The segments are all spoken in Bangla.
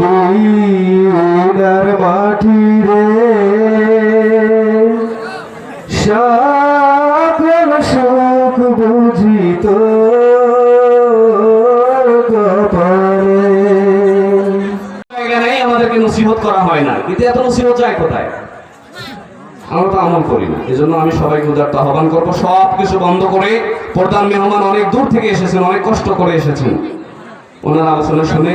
মদিনার মাটি রে সকল সুখ বুঝিত আমাদেরকে করা হয় না। কিন্তু এত নসিহত যায় কোথায়? আমরা তো আমল করি না। এই জন্য আমি সবাইকে উদারতা আহ্বান করব। সব কিছু বন্ধ করে প্রধান মেহমান অনেক দূর থেকে এসেছেন, অনেক কষ্ট করে এসেছেন। ওনার আলোচনা শুনে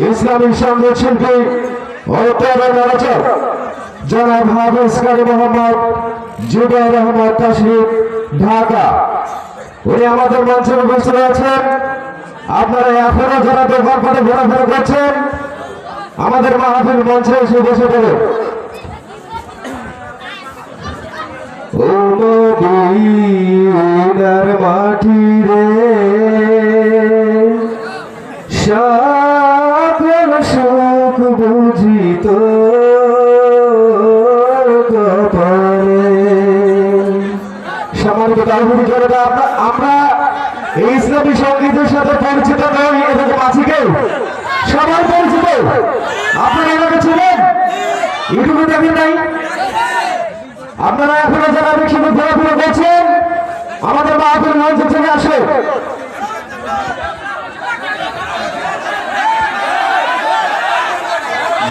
ইসলামী সংগীত শিল্পী আলোচক জনাব হাফিজ কারি মোহাম্মদ জুবাইর রহমত তাশরিফ, ঢাকা। উনি আমাদের মঞ্চে উপস্থিত আছেন। আপনারা এখনও যারা দোকান পাটে ঘোরাফেরা করছেন, আমাদের মাহফিল মঞ্চে এসে বসে পড়ে মদিনার মাটি রে সকল সুখ বুঝিত সম্মানিত দারুণ জনতা, আমরা এই ইসলামী সঙ্গীতের সাথে পরিচিত নই, এরকম আছে কেউ? সবাই পরিচিত? আপনারা এলাকা ছিলেন? ইউটিউবে দেখেন নাই? আপনারা এখনও যারা দেখি ঘোরাফেরা করছেন, আমাদের মাহফিল মঞ্চে চলে আসে।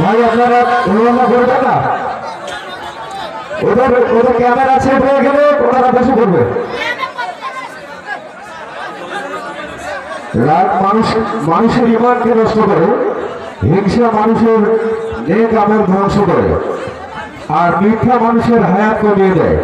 ভাই, আপনারা অনুমোদন করবেন না। ওদের ওদের ক্যামেরা সেট হয়ে গেলে ওনারা বসে করবে। রাগ মানুষ মানুষের ইমানকে নষ্ট করে, হিংসা মানুষের নেক আমার ধ্বংস করে, আর মিথ্যা মানুষের হায়াত কমিয়ে দেয়।